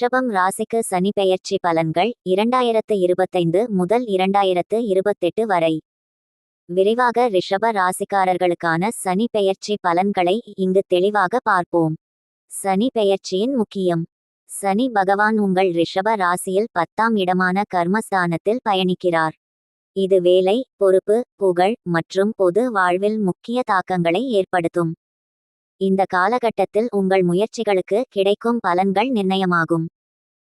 ரிஷபம் ராசிக்கு சனி பெயர்ச்சி பலன்கள் இரண்டாயிரத்து இருபத்தைந்து முதல் இரண்டாயிரத்து இருபத்தெட்டு வரை. விரிவாக ரிஷப ராசிக்காரர்களுக்கான சனி பெயர்ச்சி பலன்களை இங்கு தெளிவாக பார்ப்போம். சனி பெயர்ச்சியின் முக்கியம். சனி பகவான் உங்கள் ரிஷப ராசியில் பத்தாம் இடமான கர்மஸ்தானத்தில் பயணிக்கிறார். இது வேலை பொறுப்பு புகழ் மற்றும் பொது வாழ்வில் முக்கிய தாக்கங்களை ஏற்படுத்தும். இந்த காலகட்டத்தில் உங்கள் முயற்சிகளுக்கு கிடைக்கும் பலன்கள் நிர்ணயமாகும்.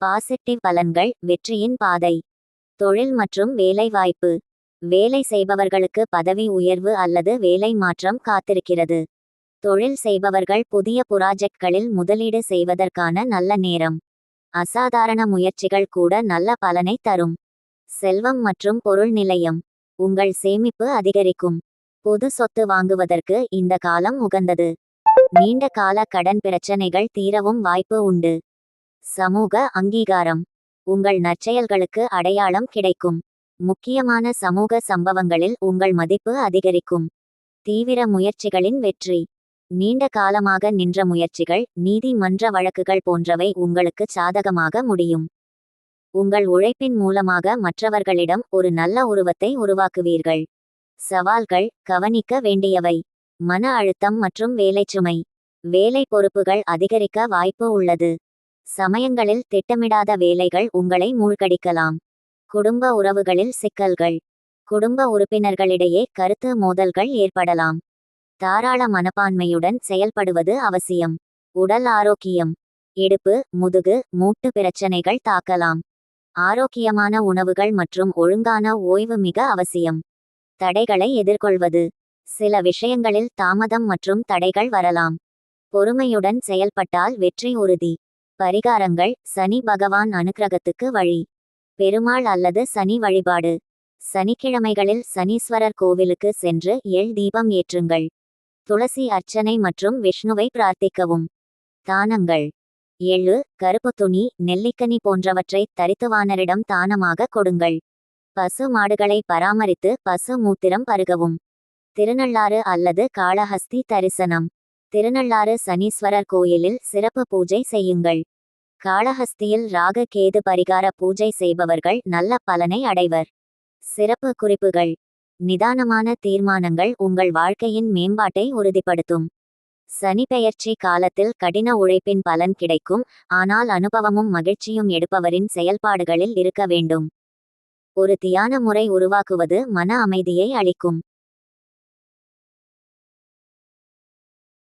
பாசிட்டிவ் பலன்கள் வெற்றியின் பாதை. தொழில் மற்றும் வேலைவாய்ப்பு. வேலை செய்பவர்களுக்கு பதவி உயர்வு அல்லது வேலை மாற்றம் காத்திருக்கிறது. தொழில் செய்பவர்கள் புதிய புராஜெக்ட்களில் முதலீடு செய்வதற்கான நல்ல நேரம். அசாதாரண முயற்சிகள் கூட நல்ல பலனை தரும். செல்வம் மற்றும் பொருள் நிலையம். உங்கள் சேமிப்பு அதிகரிக்கும். பொது சொத்து வாங்குவதற்கு இந்த காலம் உகந்தது. நீண்ட கால கடன் பிரச்சனைகள் தீரவும் வாய்ப்பு உண்டு. சமூக அங்கீகாரம். உங்கள் நற்செயல்களுக்கு அடையாளம் கிடைக்கும். முக்கியமான சமூக சம்பவங்களில் உங்கள் மதிப்பு அதிகரிக்கும். தீவிர முயற்சிகளின் வெற்றி. நீண்ட காலமாக நின்ற முயற்சிகள் நீதிமன்ற வழக்குகள் போன்றவை உங்களுக்கு சாதகமாக முடியும். உங்கள் உழைப்பின் மூலமாக மற்றவர்களிடம் ஒரு நல்ல உருவத்தை உருவாக்குவீர்கள். சவால்கள் கவனிக்க வேண்டியவை. மன அழுத்தம் மற்றும் வேலைச்சுமை. வேலை பொறுப்புகள் அதிகரிக்க வாய்ப்பு உள்ளது. சமயங்களில் திட்டமிடாத வேலைகள் உங்களை மூழ்கடிக்கலாம். குடும்ப உறவுகளில் சிக்கல்கள். குடும்ப உறுப்பினர்களிடையே கருத்து மோதல்கள் ஏற்படலாம். தாராள மனப்பான்மையுடன் செயல்படுவது அவசியம். உடல் ஆரோக்கியம். இடுப்பு முதுகு மூட்டு பிரச்சனைகள் தாக்கலாம். ஆரோக்கியமான உணவுகள் மற்றும் ஒழுங்கான ஓய்வு மிக அவசியம். தடைகளை எதிர்கொள்வது. சில விஷயங்களில் தாமதம் மற்றும் தடைகள் வரலாம். பொறுமையுடன் செயல்பட்டால் வெற்றி உறுதி. பரிகாரங்கள் சனி பகவான் அனுக்கிரகத்துக்கு வழி. பெருமாள் அல்லது சனி வழிபாடு. சனிக்கிழமைகளில் சனீஸ்வரர் கோவிலுக்கு சென்று எள் தீபம் ஏற்றுங்கள். துளசி அர்ச்சனை மற்றும் விஷ்ணுவை பிரார்த்திக்கவும். தானங்கள். எள்ளு கருப்பு துணி நெல்லிக்கனி போன்றவற்றை தரித்துவானரிடம் தானமாக கொடுங்கள். பசு மாடுகளை பராமரித்து பசு மூத்திரம் பருகவும். திருநள்ளாறு அல்லது காளஹஸ்தி தரிசனம். திருநள்ளாறு சனீஸ்வரர் கோயிலில் சிறப்பு பூஜை செய்யுங்கள். காளஹஸ்தியில் ராக கேது பரிகார பூஜை செய்பவர்கள் நல்ல பலனை அடைவர். சிறப்பு குறிப்புகள். நிதானமான தீர்மானங்கள் உங்கள் வாழ்க்கையின் மேம்பாட்டை உறுதிப்படுத்தும். சனி பெயர்ச்சி காலத்தில் கடின உழைப்பின் பலன் கிடைக்கும் ஆனால் அனுபவமும் மகிழ்ச்சியும் எடுப்பவரின் செயல்பாடுகளில் இருக்க வேண்டும். ஒரு தியான முறை உருவாக்குவது மன அமைதியை அளிக்கும்.